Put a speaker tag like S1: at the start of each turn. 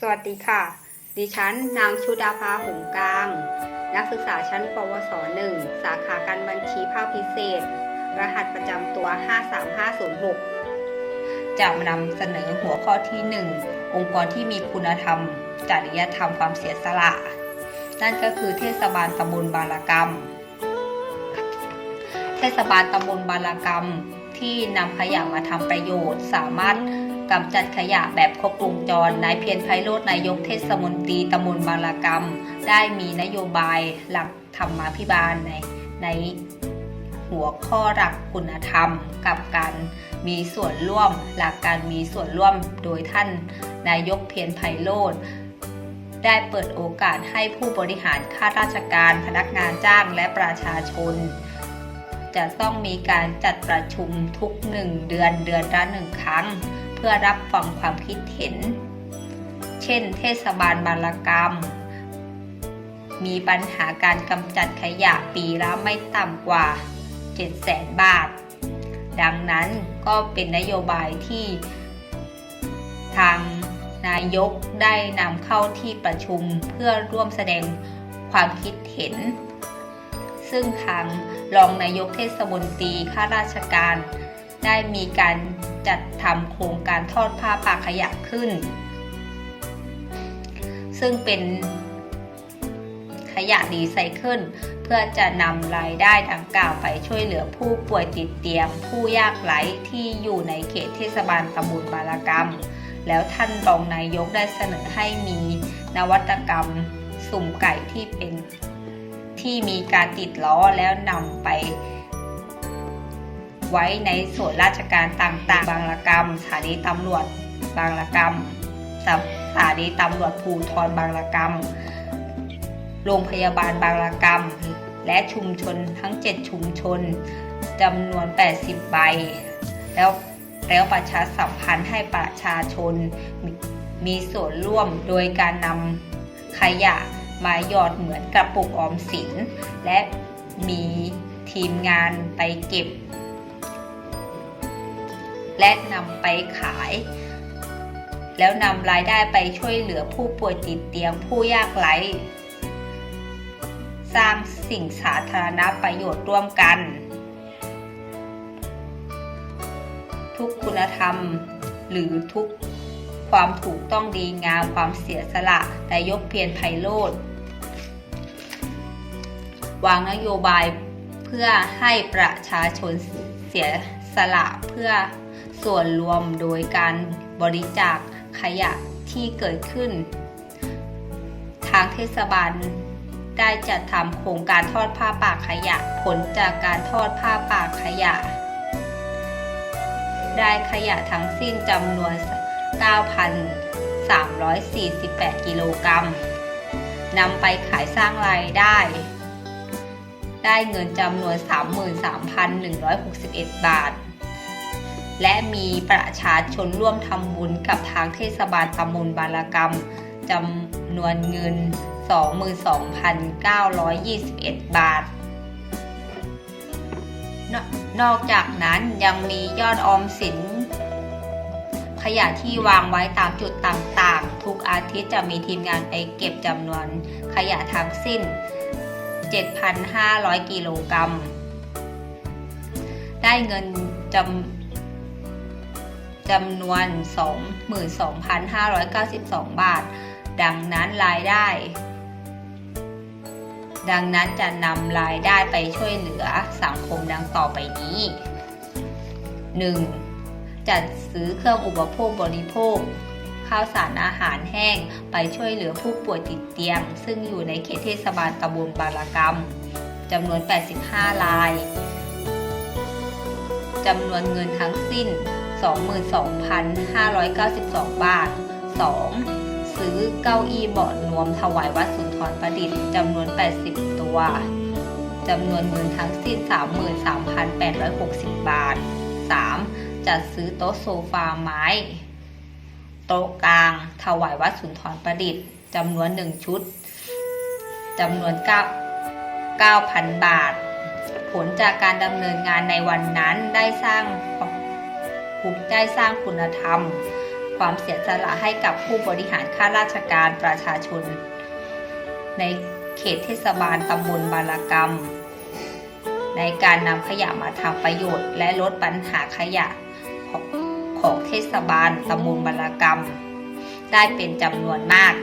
S1: สวัสดีค่ะ ดิฉันนางชุดาภาหงกลาง นักศึกษาชั้นปวส1สาขาการบัญชีภาคพิเศษ รหัสประจำตัว 53506 จะนำเสนอหัวข้อที่ 1 องค์กรที่มีคุณธรรม จริยธรรมความเสียสละ นั่นก็คือเทศบาลตำบลบารกรรม เทศบาลตำบลบารกรรมที่นำขยะมาทำประโยชน์สามารถ กำจัดขยะแบบครบวงจร นายเพียรไพโรจนายกเทศมนตรีตำบลบารกรรม ได้มีนโยบายหลักธรรมาภิบาลในในหัวข้อหลักคุณธรรมกับการมีส่วนร่วม หลักการมีส่วนร่วมโดยท่านนายกเพียรไพโรจน์ได้เปิดโอกาสให้ผู้บริหารข้าราชการพนักงานจ้างและประชาชน จะต้องมีการจัดประชุมทุกหนึ่งเดือนเดือนละหนึ่งครั้ง พื่อรับฟังความคิดเห็น เช่น เทศบาลบารกรรม มีปัญหาการกำจัดขยะปีละไม่ต่ำกว่า 700,000 บาท ดังนั้นก็เป็นนโยบายที่ทางนายกได้นำเข้าที่ประชุมเพื่อร่วมแสดงความคิดเห็น ซึ่งทางรองนายกเทศมนตรีข้าราชการ ได้มีการจัดทำโครงการทอดผ้าป่าขยะขึ้น ซึ่งเป็นขยะรีไซเคิลเพื่อจะนำรายได้ดังกล่าวไปช่วยเหลือผู้ป่วยติดเตียง ผู้ยากไร้ที่อยู่ในเขตเทศบาลตำบลบารกรรม แล้วท่านรองนายกได้เสนอให้มีนวัตกรรมสุ่มไก่ที่เป็นที่มีการติดล้อแล้วนำไป ไว้ในส่วนราชการต่างๆ บางระกรรมสถานีตำรวจบางระกรรมสถานีตำรวจภูธรบางระกรรม โรงพยาบาลบางระกรรม และชุมชนทั้ง 7 ชุมชนจำนวน 80 ใบ แล้วแล้วประชาสัมพันธ์ให้ประชาชนมมีส่วนร่วมโดยการนำขยะมาหยอดเหมือนกระปุกออมสิน และมีทีมงานไปเก็บ และนำไปขาย แล้วนำรายได้ไปช่วยเหลือผู้ป่วยติดเตียงผู้ยากไร้สร้างสิ่งสาธารณประโยชน์ร่วมกัน ทุกคุณธรรมหรือทุกความถูกต้องดีงามความเสียสละแต่ยกเพียรไพโรธวางนโยบายเพื่อให้ประชาชนเสียสละเพื่อ ส่วนรวมโดยการบริจาคขยะที่เกิดขึ้น ทางเทศบาลได้จัดทำโครงการทอดผ้าป่าขยะ ผลจากการทอดผ้าป่าขยะ ได้ขยะทั้งสิ้นจำนวน 9,348 กิโลกรัมนำไปขายสร้างรายได้ ได้เงินจำนวน 33,161 บาท และมีประชาชนร่วมทำบุญกับทางเทศบาลตำบลบารกรรมจำนวนเงิน 22,921 บาทนนอกจากนั้นยังมียอดออมสิน ขยะที่วางไว้ตามจุดต่างๆ ทุกอาทิตย์จะมีทีมงานไปเก็บจำนวนขยะทั้งสิ้น 7,500 กิโลกรัม ได้เงินจำ จำนวน 22,592 บาท ดังนั้นรายได้ ดังนั้นจะนำรายได้ไปช่วยเหลือสังคมดังต่อไปนี้ 1. จัดซื้อเครื่องอุปโภคบริโภค ข้าวสารอาหารแห้งไปช่วยเหลือผู้ป่วยติดเตียง ซึ่งอยู่ในเขตเทศบาลตำบลบารกรรมจำนวน 85 รายจำนวนเงินทั้งสิ้น 22,592 บาท 2. ซื้อเก้าอี้เบาะนวมถวายวัดสุนทรประดิษฐ์จำนวน 80 ตัวจำนวนเงินทั้งสิ้น 33,860 บาท 3. จัดซื้อโต๊ะโซฟาไม้ โต๊ะกลาง ถวายวัดสุนทรประดิษฐ์จำนวน 1 ชุดจำนวน9 9,000 บาท ผลจากการดำเนินงานในวันนั้นได้สร้าง ได้สร้างคุณธรรม ความเสียสละให้กับผู้บริหารข้าราชการประชาชน ในเขตเทศบาลตำบลบารกรรม ในการนำขยะมาทำประโยชน์ และลดปัญหาขยะของของเทศบาลตำบลบารกรรม ได้เป็นจำนวนมาก